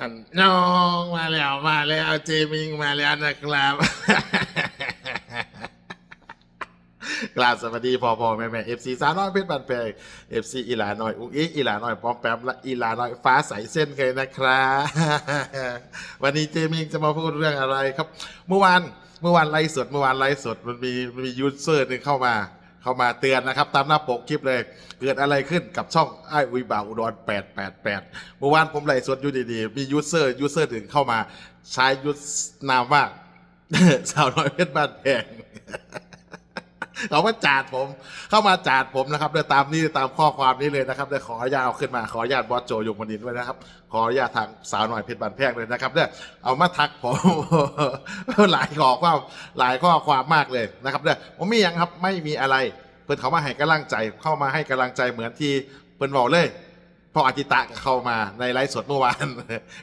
อันน้องมาแล้วมาแล้วเจมิงมาแล้วนะครับ กราบสวัสดีพอพอแม่แม่เอฟซีสาวน้อยเพชรบันแพงเอฟซีอีหลาน้อยอุ้งอิอีหลาน้อยปอมแปมและอีหลาน้อยฟ้าใสเส้นเคยนะครับวันนี้เจมิงจะมาพูดเรื่องอะไรครับ เมื่อวานเมื่อวานไลฟ์สดเมื่อวานไลฟ์สดมันมีมันมียูเซอร์หนึ่งเข้ามา เข้ามาเตือนนะครับ ตามหน้าปกคลิปเลย เกิดอะไรขึ้นกับช่องไอ้อุยบ่าวอุดร888 เมื่อวานผมไลฟ์สดอยู่ดีๆ มียูเซอร์ยูเซอร์ถึงเข้ามาใช้ยูสนามว่าสาวน้อยเพชรบ้านแพง เขามาจาดผมเข้ามาจาดผมนะครับเดยตามนี้ตามข้อความนี้เลยนะครับเดี๋ยวขออนุญาตเอาขึ้นมาขออนุญาตบอสโจยงมนินด้วยนะครับ ขออนุญาตทางสาวหน่อยเพชรบันแพงเลยนะครับเนี่ยเอามาทักผมหลายข้อความหลายข้อความมากเลยนะครับเนี่ยผมมียังครับไม่มีอะไร เพื่อนเขามาให้กำลังใจเข้ามาให้กำลังใจเหมือนที่เพื่อนบอกเลยพออาจิตะเข้ามาในไลฟ์สดเมื่อวาน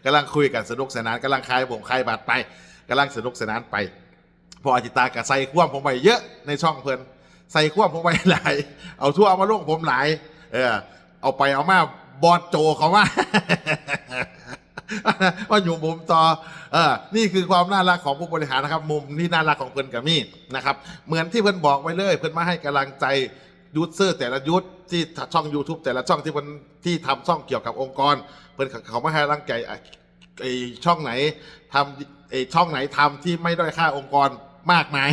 กำลังคุยกันสนุกสนานกำลังคลายบ่งคลายบาดไปกำลังสนุกสนานไปพออาจิตากับใส่ควมผมไปเยอะในช่องเพิ่อน ใส่ควผมไปหลาย เอาทั่วเอามาลงผมหลาย เออ เอาไปเอามาบอดโจเขามาว่าอยู่มุมต่อเออนี่คือความน่ารักของผู้บริหารนะครับ มุมที่น่ารักของเพิ่อนกับมี่นะครับ เหมือนที่เพิ่อนบอกไว้เลย เพิ่อนมาให้กำลังใจยูทเซอร์แต่ละยุทธที่ช่อง YouTube แต่ละช่องที่เพิ่นที่ทำช่องเกี่ยวกับองค์กร เพิ่อนเขามาให้กำลังใจไอช่องไหนทำไอช่องไหนทำที่ไม่ด้อยค่าองค์กร มากมาย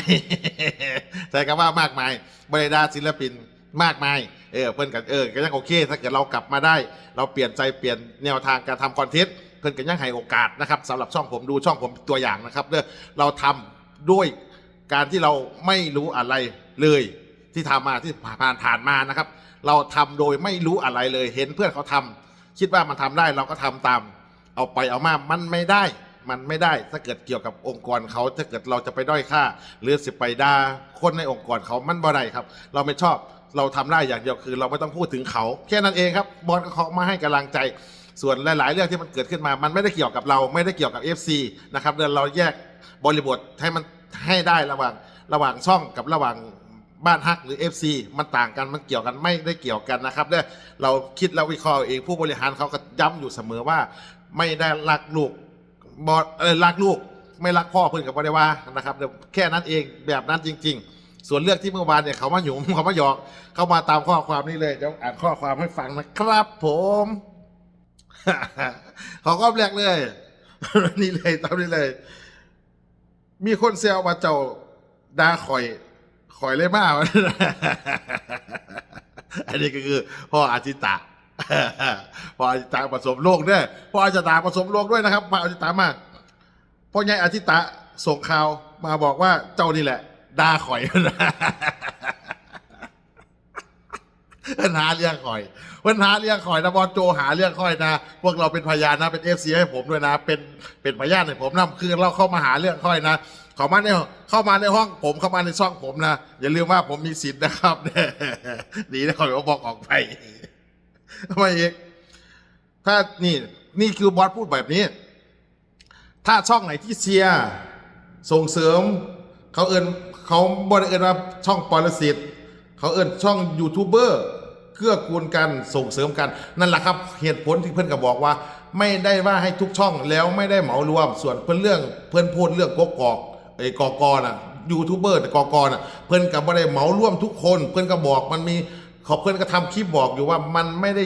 ใช้คำว่ามากมายบริดาศิลปินมากมายเออเพื่อนกันเออก็ยังโอเค ถ้าเกิดเรากลับมาได้ เราเปลี่ยนใจเปลี่ยนแนวทางการทำคอนเทนต์เพื่อนกันยังให้โอกาสนะครับสำหรับช่องผมดูช่องผมตัวอย่างนะครับเด้อเราทำด้วยการที่เราไม่รู้อะไรเลยที่ทำมาที่ผ่านผ่านมานะครับ เราทำโดยไม่รู้อะไรเลยเห็นเพื่อนเขาทำคิดว่ามันทำได้เราก็ทำตาม เอาไปเอามามันไม่ได้ มันไม่ได้ถ้าเกิดเกี่ยวกับองค์กรเขาถ้าเกิดเราจะไปด้อยค่า หรือสิไปด่าคนในองค์กรเขามันบ่ได้ครับ เราไม่ชอบเราทำได้อย่างเดียวคือ เราไม่ต้องพูดถึงเขา แค่นั้นเองครับบอลก็เขามาให้กำลังใจส่วนหลาย ๆ เรื่องที่มันเกิดขึ้นมา มันไม่ได้เกี่ยวกับเราไม่ได้เกี่ยวกับ FC นะครับเดี๋ยวเราแยกบริบทให้มันให้ได้ระหว่างระหว่างช่องกับระหว่างบ้านฮักหรือ FC มันต่างกันมันเกี่ยวกันไม่ได้เกี่ยวกันนะครับเนี่ยเราคิดแล้ววิเคราะห์เองผู้บริหารเขาก็ย้ำอยู่เสมอว่า ไม่ได้รักลูก บอเออรักลูกไม่รักพ่อเพื่อนกับบริวานะครับเดี๋ยวแค่นั้นเองแบบนั้นจริง ๆ ส่วนเรื่องที่เมื่อวานเนี่ยเขามาหยุมเขามาหยอกเข้ามาตามข้อความนี้เลยเดี๋ยวอ่านข้อความให้ฟังนะครับ ผมเขาก็แรกเลยนี่เลยตามนี้เลย มีคนเซลมาเจ้าดาข่อยข่อยเลยมากอันนี้ก็คือพ่ออาจิตะ พออาจิตะผสมโลกด้วยพออาจิตะผสมโลกด้วยนะครับพ่อาจิตะมาพ่อใหญ่อาจิตะส่งข่าวมาบอกว่าเจ้านี่แหละดาข่อยปัญหาเรื่องข่อยปัญหาเรื่องข่อยนะบอลโจหาเรื่องข่อยนะ พวกเราเป็นพยานนะเป็นเอฟซีให้ผมด้วยนะ เป็นเป็นพยานให้ผมนะคือเราเข้ามาหาเรื่องข่อยนะเข้ามาในเข้ามาในห้องผมเข้ามาในช่องผมนะอย่าลืมว่าผมมีสิทธิ์นะครับดีนะข่อยก็บอกออกไป ทำไมอีกถ้านี่นี่คือบอสพูดแบบนี้ ถ้าช่องไหนที่เชียร์ส่งเสริม เขาเอินเขาบริเอินว่าช่องปรสิตเขาเอินช่องยูทูบเบอร์เกื้อกูลกันส่งเสริมกัน นั่นแหละครับ เหตุผลที่เพื่อนก็บบอกว่า ไม่ได้ว่าให้ทุกช่องแล้วไม่ได้เหมารวม ส่วนเพื่อนเรื่องเพื่อนพูดเรื่องกกอกไอ้กอกอน่ะยูทูบเบอร์แต่กอกอน่ะเพื่อนกับไ่ได้เหมารวมทุกคน เพื่อนก็บอกมันมี เขาเพื่อนก็ทำคลิปบอกอยู่ว่ามันไม่ได้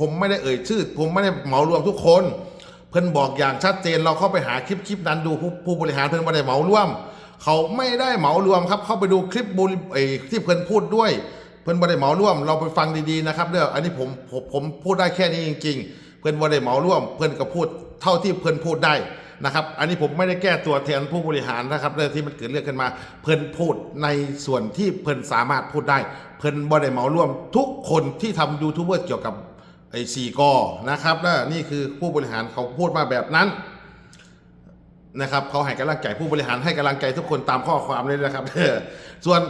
ผมไม่ได้เอ่ยชื่อ ผมไม่ได้เหมารวมทุกคน เพื่อนบอกอย่างชัดเจนเราเข้าไปหาคลิปคลิปนั้นดูผู้ผู้บริหารเพื่อนไม่ได้เหมารวม เขาไม่ได้เหมารวมครับ เข้าไปดูคลิปบุริเออที่เพื่อนพูดด้วย เพื่อนไม่ได้เหมารวม เราไปฟังดีๆนะครับเด้ออันนี้ผมผมผมพูดได้แค่นี้จริง ๆ เพื่อนไม่ได้เหมารวม เพื่อนก็พูดเท่าที่เพื่อนพูดได้ นะครับ อันนี้ผมไม่ได้แก้ตัวแทนผู้บริหารนะครับเรื่องที่มันเกิดเรื่องขึ้นมา เพื่นพูดในส่วนที่เพื่นสามารถพูดได้ เพื่นบ่ได้เหมาร่วม ทุกคนที่ทำยูทูบเบอร์เกี่ยวกับไอ้สี่กอนะครับและนี่คือผู้บริหารเขาพูดมาแบบนั้นนะครับเขาให้กำลังใจผู้บริหารให้กำลังใจทุกคนตามข้อความเลยนะครับส่วน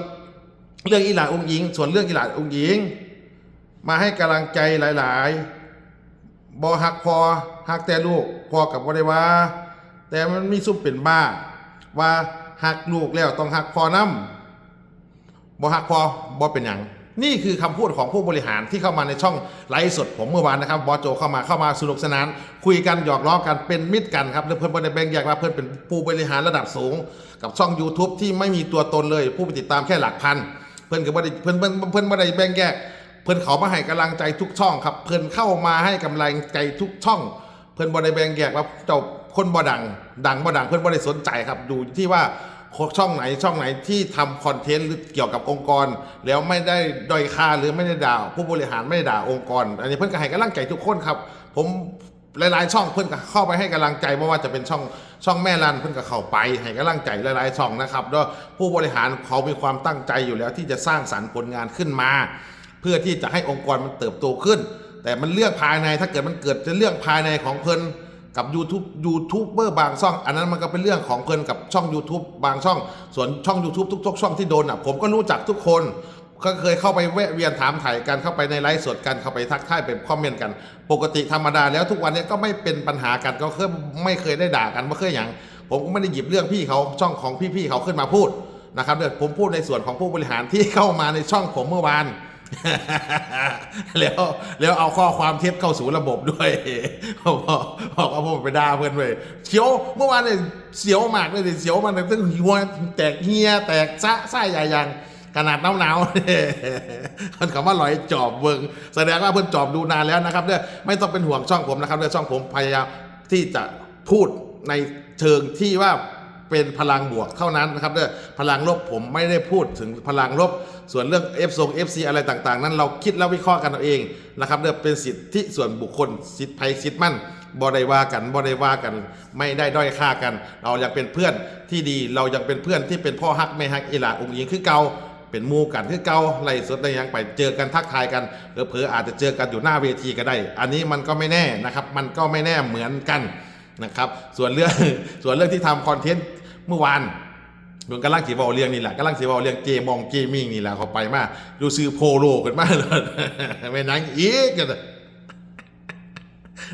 เรื่องอีหลาองค์หญิง ส่วนเรื่องอีหลาองค์หญิง มาให้กำลังใจหลาย ๆบอหักพอหักแต่ลูกพอกับบริวา แต่มันมีซุ่มเป็นบ้า ว่าหักลูกแล้วต้องหักพอน้ำบอหักพอบอเป็นอย่างนี่คือคำพูดของผู้บริหารที่เข้ามาในช่องไลฟ์สดผมเมื่อวานนะครับบอสโจเข้ามาเข้ามาสนุกสนาน คุยกันหยอกล้อกันเป็นมิตรกันครับแล้วเพื่อนบริแบงแยกว่าเพื่อนเป็นผู้บริหารระดับสูง กับช่อง YouTube ที่ไม่มีตัวตนเลย ผู้ติดตามแค่หลักพัน เพื่อนก็บ่ได้เพื่อนเพื่อนเพื่อนบ่ได้แบ่งแยก เพื่อนเขามาให้กำลังใจทุกช่องครับเพื่อนเข้ามาให้กำลังใจทุกช่อง เพื่อนบ่ได้แบ่งแยกว่าเจ้า คนบ่ดัง ดังบ่ดังเพื่อนบ่ได้สนใจครับ ดูที่ว่าช่องไหนช่องไหนที่ทำคอนเทนต์หรือเกี่ยวกับองค์กร แล้วไม่ได้ด้อยค่าหรือไม่ได้ด่าผู้บริหารไม่ได้ด่าองค์กร อันนี้เพื่อนก็ให้กำลังใจทุกคนครับ ผมหลายๆ ช่องเพื่อนก็เข้าไปให้กำลังใจไม่ว่าจะเป็นช่องช่องแม่รันเพื่อนก็เข้าไปให้กำลังใจหลายๆช่องนะครับแล้วผู้บริหารเขามีความตั้งใจอยู่แล้ว ที่จะสร้างสรรค์ผลงานขึ้นมา เพื่อที่จะให้องค์กรมันเติบโตขึ้น แต่มันเรื่องภายในถ้าเกิดมันเกิดจะเรื่องภายในของเพิ่อน กับ YouTube ยูทูบเบอร์บางช่อง อันนั้นมันก็เป็นเรื่องของเพิ่นกับช่อง YouTube บางช่อง ส่วนช่อง YouTube ทุกๆช่องที่โดนอะผมก็รู้จักทุกคนก็เคยเข้าไปแวะเวียนถามถ่ายกันเข้าไปในไลฟ์สดกันเข้าไปทักทายไปคอมเมนต์กัน ปกติธรรมดาแล้วทุกวันนี้ก็ไม่เป็นปัญหากันก็เคยไม่เคยได้ด่ากันไม่เคยอย่างผมก็ไม่ได้หยิบเรื่องพี่เขาช่องของพี่ๆเขาขึ้นมาพูดนะครับเดี๋ยวผมพูดในส่วนของผู้บริหารที่เข้ามาในช่องผมเมื่อวาน แล้วแล้วเอาข้อความเท็จเข้าสู่ระบบด้วยบอกบอกว่าผมไปด่าเพื่อนเว้ยเสียวเมื่อวานเนี่ยเสียวมากเลยดิเสียวมันตั้งหัวแตกเฮียแตกซะไส้ใหญ่ยังขนาดหนาวๆมันคำว่าลอยจอบเบิงแสดงว่าเพื่อนจอบดูนานแล้วนะครับเนี่ยไม่ต้องเป็นห่วงช่องผมนะครับเนี่ยช่องผมพยายามที่จะพูดในเชิงที่ว่า เป็นพลังบวกเท่านั้นนะครับเด้อพลังลบผมไม่ได้พูดถึงพลังลบ ส่วนเรื่อง F ทรง FC อะไรต่างๆ นั้นเราคิดแล้ววิเคราะห์กันเอาเองนะครับเด้อเป็นสิทธิส่วนบุคคลสิทธิภัยสิทธิมั่นบ่ได้ว่ากันบ่ได้ว่ากัน ไม่ได้ด้อยค่ากัน เรายังเป็นเพื่อนที่ดีเรายังเป็นเพื่อนที่เป็นพ่อฮักแม่ฮักอีหลาองค์หญิงคือเก่าเป็นมูกันคือเก่าไล่สดในยังไปเจอกันทักทายกันหรือเผลออาจจะเจอกันอยู่หน้าเวทีก็ได้ อันนี้มันก็ไม่แน่นะครับ มันก็ไม่แน่เหมือนกันนะครับ ส่วนเรื่องส่วนเรื่องที่ทำคอนเทนต์ เมื่อวานมันกำลังสีบอลเรียงนี่แหละกำลังสีบอลเรียงเกมองเกมมิ่งนี่แหละเขาไปมาดูซื้อโพโลกันมากเลยไม่นั่งอีกกัน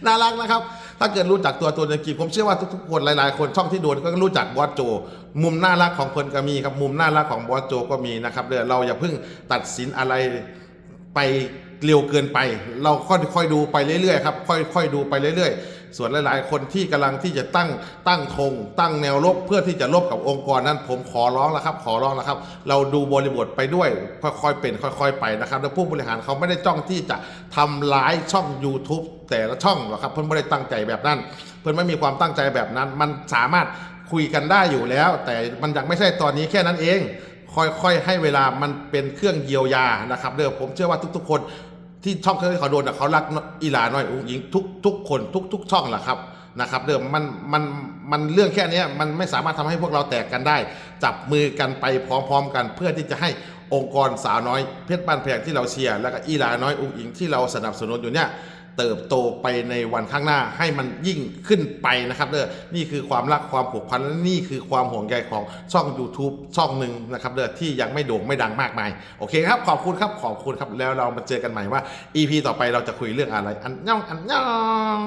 น่ารักนะครับ ถ้าเกิดรู้จักตัวตัวจริงผมเชื่อว่าทุกๆคนหลายๆ คนช่องที่โดนก็รู้จักบอสโจ มุมน่ารักของเพิ่นก็มีครับมุมน่ารักของบอสโจก็มีนะครับเดี๋ยวเราอย่าเพิ่งตัดสินอะไรไปเร็วเกินไป เราค่อยๆดูไปเรื่อยๆครับค่อยๆดูไปเรื่อย ๆ ส่วนหลาย ๆ คนที่กำลังที่จะตั้งตั้งธงตั้งแนวรบเพื่อที่จะรบกับองค์กรนั้นผมขอร้องแล้วครับ ขอร้องแล้วครับ เราดูบริบทไปด้วยค่อยๆเป็นค่อย ๆ ไปนะครับ แล้วผู้บริหารเขาไม่ได้จ้องที่จะทำร้ายช่อง YouTube แต่ละช่องหรอกครับเพื่อนไม่ได้ตั้งใจแบบนั้น เพื่อนไม่มีความตั้งใจแบบนั้น มันสามารถคุยกันได้อยู่แล้ว แต่มันยังไม่ใช่ตอนนี้แค่นั้นเอง ค่อยๆให้เวลามันเป็นเครื่องเยียวยานะครับเด้อผมเชื่อว่าทุก ๆ คน ที่ช่องที่เขาโดนน่ะเขารักอีหลาน้อยอุ้งยิงทุกทุกคนทุกทุกช่องแหละครับนะครับเดิมมันมันมันเรื่องแค่นี้มันไม่สามารถทำให้พวกเราแตกกันได้ จับมือกันไปพร้อมๆ กันเพื่อที่จะให้องค์กรสาวน้อยเพชรบ้านแพงที่เราเชียร์แล้วก็อีหลาน้อยอุ้งอิงที่เราสนับสนุนอยู่เนี่ย เติบโตไปในวันข้างหน้าให้มันยิ่งขึ้นไปนะครับเด้อนี่คือความรักความผูกพันและนี่คือความห่วงใยของช่อง YouTube ช่องหนึ่งนะครับเด้อที่ยังไม่โด่งไม่ดังมากมาย โอเคครับ ขอบคุณครับขอบคุณครับแล้วเรามาเจอกันใหม่ว่า EP ต่อไปเราจะคุยเรื่องอะไรอันย่องอันย่อง